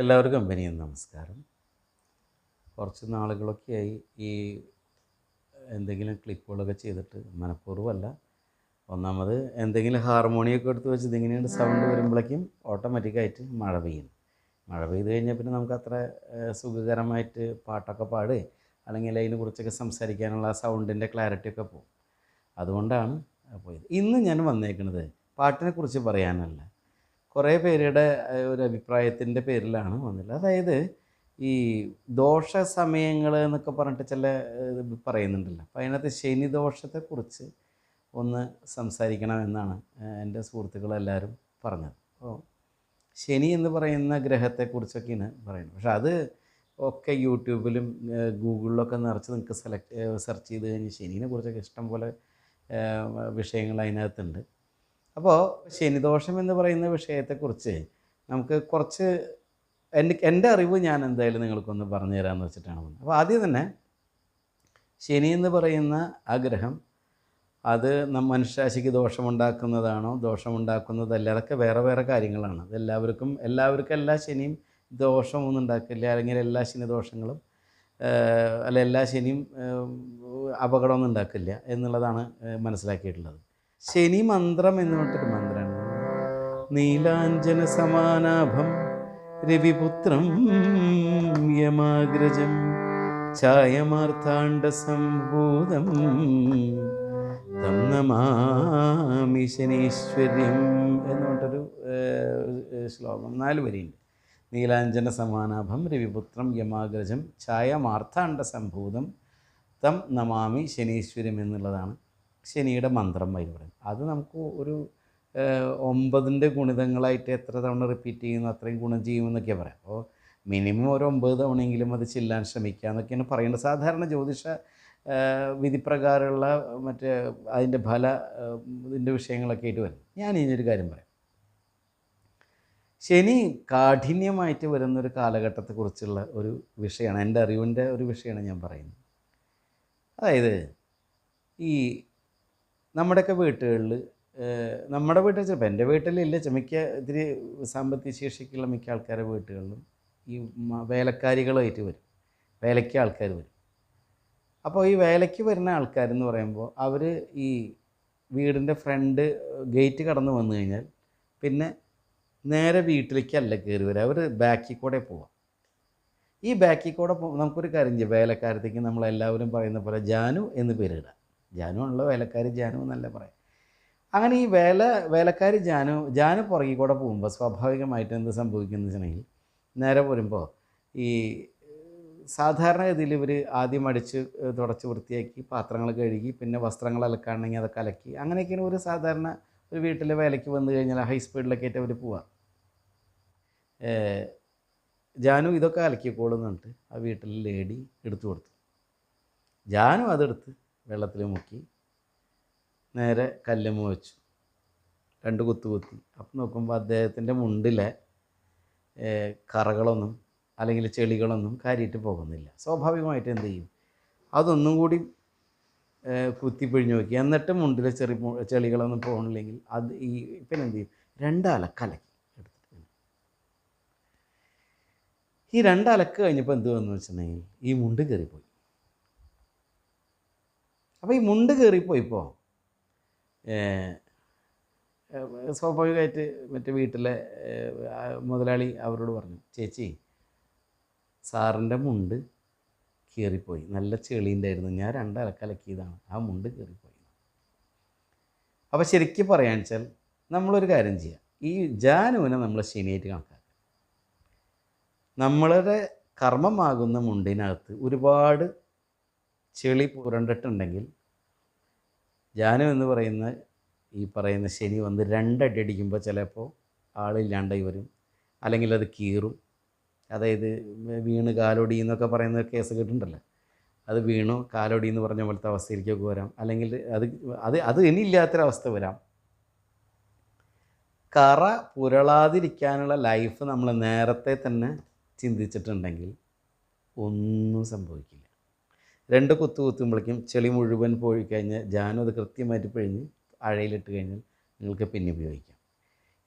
എല്ലാവർക്കും കമ്പനിയും നമസ്കാരം. കുറച്ച് നാളുകളൊക്കെയായി ഈ എന്തെങ്കിലും ക്ലിപ്പുകളൊക്കെ ചെയ്തിട്ട് മനഃപൂർവമല്ല. ഒന്നാമത് എന്തെങ്കിലും ഹാർമോണിയൊക്കെ എടുത്ത് വെച്ച് ഇതിങ്ങനെയുണ്ട് സൗണ്ട് വരുമ്പോഴേക്കും ഓട്ടോമാറ്റിക്കായിട്ട് മഴ പെയ്യും. മഴ പെയ്ത് കഴിഞ്ഞാൽ പിന്നെ നമുക്ക് അത്ര സുഖകരമായിട്ട് പാട്ടൊക്കെ പാടുക അല്ലെങ്കിൽ അതിനെ കുറിച്ചൊക്കെ സംസാരിക്കാനുള്ള സൗണ്ടിന്റെ ക്ലാരിറ്റി ഒക്കെ പോകും അതുകൊണ്ടാണ് പോയത്. ഇന്ന് ഞാൻ വന്നേക്കുന്നത് പാട്ടിനെ കുറിച്ച് പറയാനല്ല. കുറേ പേരുടെ ഒരു അഭിപ്രായത്തിന്റെ പേരിലാണ് വന്നത് അതായത് ഈ ദോഷ സമയങ്ങൾ എന്നൊക്കെ പറഞ്ഞിട്ട് ചില പറയുന്നുണ്ടല്ലോ. അപ്പോൾ അതിനകത്ത് ശനി ദോഷത്തെക്കുറിച്ച് ഒന്ന് സംസാരിക്കണം എന്നാണ് എന്റെ സുഹൃത്തുക്കളെല്ലാവരും പറഞ്ഞത്. അപ്പോൾ ശനി എന്ന് പറയുന്ന ഗ്രഹത്തെക്കുറിച്ചൊക്കെയാണ് പറയുന്നത്. പക്ഷെ അത് ഒക്കെ യൂട്യൂബിലും ഗൂഗിളിലൊക്കെ നിറച്ച് നിങ്ങൾക്ക് സെലക്ട് സെർച്ച് ചെയ്ത് കഴിഞ്ഞ് ശനീനെ കുറിച്ചൊക്കെ ഇഷ്ടം പോലെ വിഷയങ്ങൾ അതിനകത്തുണ്ട്. അപ്പോൾ ശനിദോഷം എന്ന് പറയുന്ന വിഷയത്തെക്കുറിച്ച് നമുക്ക് കുറച്ച് എന്റെ എന്റെ അറിവ് ഞാൻ എന്തായാലും നിങ്ങൾക്കൊന്ന് പറഞ്ഞു തരാമെന്ന് വെച്ചിട്ടാണ് വന്നത്. അപ്പോൾ ആദ്യം തന്നെ ശനി എന്ന് പറയുന്ന ആ ഗ്രഹം അത് നം മനുഷ്യരാശിക്ക് ദോഷമുണ്ടാക്കുന്നതാണോ ദോഷമുണ്ടാക്കുന്നതല്ല അതൊക്കെ വേറെ വേറെ കാര്യങ്ങളാണ്. അത് എല്ലാവർക്കും എല്ലാവർക്കും എല്ലാ ശനിയും ദോഷമൊന്നും ഉണ്ടാക്കില്ല. അല്ലെങ്കിൽ എല്ലാ ശനി ദോഷങ്ങളും അല്ല എല്ലാ ശനിയും അപകടമൊന്നും ഉണ്ടാക്കില്ല എന്നുള്ളതാണ് മനസ്സിലാക്കിയിട്ടുള്ളത്. ശനി മന്ത്രം എന്ന് പറഞ്ഞിട്ടൊരു മന്ത്രമാണ് നീലാഞ്ജന സമാനാഭം രവിപുത്രം യമാഗ്രജം ഛായമാർത്ഥാണ്ഡ സംഭൂതം തം നമാമി ശനീശ്വര്യം എന്ന് പറഞ്ഞിട്ടൊരു ശ്ലോകം നാല് വരിയുണ്ട്. നീലാഞ്ജന സമാനാഭം രവിപുത്രം യമാഗ്രജം ഛായമാർത്ഥാണ്ഡ സംഭൂതം തം നമാമി ശനീശ്വരം എന്നുള്ളതാണ്. ശനിയുടെ മന്ത്രം പറയുന്നത് അത് നമുക്ക് ഒരു ഒമ്പതിന്റെ ഗുണിതങ്ങളായിട്ട് എത്ര തവണ റിപ്പീറ്റ് ചെയ്യുന്നു അത്രയും ഗുണം ചെയ്യുമെന്നൊക്കെ പറയാം. അപ്പോൾ മിനിമം ഒരു ഒമ്പത് തവണയെങ്കിലും അത് ചെല്ലാൻ ശ്രമിക്കുക എന്നൊക്കെയാണ് പറയുന്നത് സാധാരണ ജ്യോതിഷ വിധിപ്രകാരമുള്ള മറ്റേ അതിന്റെ ഫല ഇതിന്റെ വിഷയങ്ങളൊക്കെ ആയിട്ട് വരും. ഞാൻ ഇതിനൊരു കാര്യം പറയാം. ശനി കാഠിന്യമായിട്ട് വരുന്നൊരു കാലഘട്ടത്തെക്കുറിച്ചുള്ള ഒരു വിഷയമാണ്. എന്റെ അറിവിന്റെ ഒരു വിഷയമാണ് ഞാൻ പറയുന്നത്. അതായത് ഈ നമ്മുടെയൊക്കെ വീട്ടുകളിൽ നമ്മുടെ വീട്ടിൽ ചിലപ്പോൾ എന്റെ വീട്ടിലില്ല. മിക്ക ഇത്തിരി സാമ്പത്തിക ശേഷിക്കുള്ള മിക്ക ആൾക്കാരുടെ വീട്ടുകളിലും ഈ വേലക്കാരികളായിട്ട് വരും. വേലയ്ക്ക് ആൾക്കാർ വരും. അപ്പോൾ ഈ വേലയ്ക്ക് വരുന്ന ആൾക്കാരെന്ന് പറയുമ്പോൾ അവർ ഈ വീടിന്റെ ഫ്രണ്ട് ഗേറ്റ് കടന്ന് വന്നു കഴിഞ്ഞാൽ പിന്നെ നേരെ വീട്ടിലേക്കല്ല കയറി വരിക അവർ ബാക്കിൽ കൂടെ പോവാം. ഈ ബാക്കിൽ കൂടെ പോ നമുക്കൊരു കാര്യം ചെയ്യാം. വേലക്കാരത്തേക്ക് നമ്മളെല്ലാവരും പറയുന്ന പോലെ ജാനു എന്ന് പേരിടുക ജാനു ആണല്ലോ വേലക്കാരി ജാനു എന്നല്ല പറയാം. അങ്ങനെ ഈ വേല വേലക്കാരി ജാനു ജാനു പുറകിൽ കൂടെ പോകുമ്പോൾ സ്വാഭാവികമായിട്ട് എന്ത് സംഭവിക്കുന്നു വെച്ചിട്ടുണ്ടെങ്കിൽ നേരെ വരുമ്പോൾ ഈ സാധാരണഗതിയിൽ ഇവർ ആദ്യം അടിച്ച് തുടച്ച് വൃത്തിയാക്കി പാത്രങ്ങൾ കഴുകി പിന്നെ വസ്ത്രങ്ങൾ അലക്കാണെങ്കിൽ അതൊക്കെ അലക്കി അങ്ങനെയൊക്കെയാണ് ഒരു സാധാരണ ഒരു വീട്ടിലെ വേലയ്ക്ക് വന്നു കഴിഞ്ഞാൽ ഹൈ സ്പീഡിലൊക്കെ ആയിട്ട് അവർ പോവാം. ജാനു ഇതൊക്കെ അലക്കിക്കോളും എന്ന് പറഞ്ഞിട്ട് ആ വീട്ടിൽ ലേഡി എടുത്തു കൊടുത്തു. ജാനു അതെടുത്ത് വെള്ളത്തിൽ മുക്കി നേരെ കല്ലുമ്മ വെച്ചു. രണ്ട് കുത്തു കുത്തി. അപ്പം നോക്കുമ്പോൾ അദ്ദേഹത്തിന്റെ മുണ്ടിലെ കറകളൊന്നും അല്ലെങ്കിൽ ചെളികളൊന്നും കാര്യമായിട്ട് പോകുന്നില്ല. സ്വാഭാവികമായിട്ട് എന്ത് ചെയ്യും? അതൊന്നും കൂടി കുത്തി കുത്തിപ്പിഴിഞ്ഞ് നോക്കി. എന്നിട്ട് മുണ്ടിലെ ചെറി ചെളികളൊന്നും പോകണില്ലെങ്കിൽ അത് ഈ പിന്നെ എന്ത് ചെയ്യും? രണ്ടലക്കലക്കി എടുത്തിട്ട്. ഈ രണ്ടലക്ക് കഴിഞ്ഞപ്പോൾ എന്ത് വന്നു വെച്ചിട്ടുണ്ടെങ്കിൽ ഈ മുണ്ട് കയറിപ്പോയി അപ്പോൾ ഈ മുണ്ട് കയറിപ്പോയിപ്പോൾ സ്വാഭാവികമായിട്ട് മറ്റേ വീട്ടിലെ മുതലാളി അവരോട് പറഞ്ഞു ചേച്ചി സാറിന്റെ മുണ്ട് കീറിപ്പോയി. നല്ല ചെളിയുണ്ടായിരുന്നു. ഞാൻ രണ്ടലക്കലക്കിയതാണ്. ആ മുണ്ട് കീറിപ്പോയി. അപ്പോൾ ശരിക്കും പറയാന്ന് വെച്ചാൽ നമ്മളൊരു കാര്യം ചെയ്യാം. ഈ ജാനുവിനെ നമ്മൾ ശനിയായിട്ട് കണക്കാക്കുക നമ്മളുടെ കർമ്മമാകുന്ന മുണ്ടിനകത്ത് ഒരുപാട് ചെളി പുരണ്ടിട്ടുണ്ടെങ്കിൽ ജാനു എന്ന് പറയുന്ന ഈ പറയുന്ന ശനി വന്ന് രണ്ടടി അടിക്കുമ്പോൾ ചിലപ്പോൾ ആളില്ലാണ്ടായി വരും. അല്ലെങ്കിൽ അത് കീറും. അതായത് വീണ് കാലൊടി എന്നൊക്കെ പറയുന്ന കേസ് കേട്ടിട്ടുണ്ടല്ലോ. അത് വീണു കാലൊടി എന്ന് പറഞ്ഞ പോലത്തെ അവസ്ഥയിലേക്കൊക്കെ വരാം. അല്ലെങ്കിൽ അത് അത് അത് ഇനി ഇല്ലാത്തൊരവസ്ഥ വരാം. കറ പുരളാതിരിക്കാനുള്ള ലൈഫ് നമ്മൾ നേരത്തെ തന്നെ ചിന്തിച്ചിട്ടുണ്ടെങ്കിൽ ഒന്നും സംഭവിക്കില്ല. രണ്ട് കുത്തു കുത്തുമ്പോഴേക്കും ചെളി മുഴുവൻ പോയി കഴിഞ്ഞ് ജാനും അത് കൃത്യമായിട്ട് പിഴിഞ്ഞ് അഴയിലിട്ട് കഴിഞ്ഞാൽ നിങ്ങൾക്ക് പിന്നെ ഉപയോഗിക്കാം.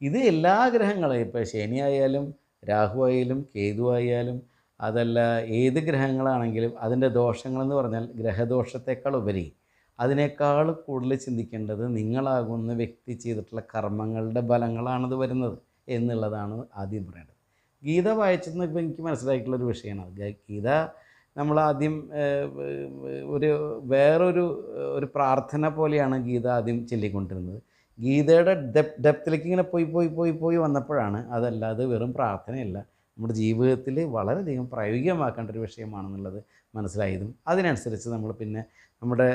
ഇത് എല്ലാ ഗ്രഹങ്ങളും ഇപ്പോൾ ശനി ആയാലും രാഹു ആയാലും കേതു ആയാലും അതല്ല ഏത് ഗ്രഹങ്ങളാണെങ്കിലും അതിന്റെ ദോഷങ്ങളെന്ന് പറഞ്ഞാൽ ഗ്രഹദോഷത്തെക്കാൾ ഉപരി അതിനേക്കാൾ കൂടുതൽ ചിന്തിക്കേണ്ടത് നിങ്ങളാകുന്ന വ്യക്തി ചെയ്തിട്ടുള്ള കർമ്മങ്ങളുടെ ഫലങ്ങളാണത് വരുന്നത് എന്നുള്ളതാണ് ആദ്യം പറയേണ്ടത്. ഗീത വായിച്ചെന്ന് ഇപ്പോൾ എനിക്ക് മനസ്സിലായിട്ടുള്ളൊരു വിഷയമാണ്. ഗീത നമ്മൾ ആദ്യം ഒരു വേറൊരു ഒരു പ്രാർത്ഥന പോലെയാണ് ഗീത ആദ്യം ചൊല്ലിക്കൊണ്ടിരുന്നത്. ഗീതയുടെ ഡെപ് ഡെപ്തിലേക്ക് ഇങ്ങനെ പോയി പോയി പോയി പോയി വന്നപ്പോഴാണ് അതല്ലാതെ വെറും പ്രാർത്ഥനയല്ല. നമ്മുടെ ജീവിതത്തിൽ വളരെയധികം പ്രായോഗികമാക്കേണ്ട ഒരു വിഷയമാണെന്നുള്ളത് മനസ്സിലായതും അതിനനുസരിച്ച് നമ്മൾ പിന്നെ നമ്മുടെ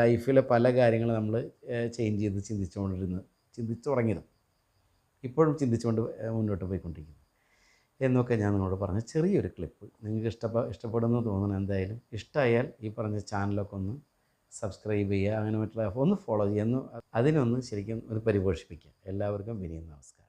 ലൈഫിലെ പല കാര്യങ്ങളും നമ്മൾ ചേഞ്ച് ചെയ്ത് ചിന്തിച്ചുകൊണ്ടിരുന്നത് ചിന്തിച്ചു തുടങ്ങിയതും ഇപ്പോഴും ചിന്തിച്ചുകൊണ്ട് മുന്നോട്ട് പോയിക്കൊണ്ടിരിക്കുന്നു. എന്നൊക്കെ ഞാൻ നിങ്ങളോട് പറഞ്ഞ ചെറിയൊരു ക്ലിപ്പ്. നിങ്ങൾക്ക് ഇഷ്ടപ്പെ ഇഷ്ടപ്പെടുന്നു തോന്നുന്നു എന്തായാലും. ഇഷ്ടമായാൽ ഈ പറഞ്ഞ ചാനലൊക്കെ ഒന്ന് സബ്സ്ക്രൈബ് ചെയ്യുക. അങ്ങനെ മറ്റുള്ള ഒന്ന് ഫോളോ ചെയ്യുക. ഒന്ന് അതിനൊന്ന് ശരിക്കും ഒന്ന് പരിപോഷിപ്പിക്കുക. എല്ലാവർക്കും വിനയം നമസ്കാരം.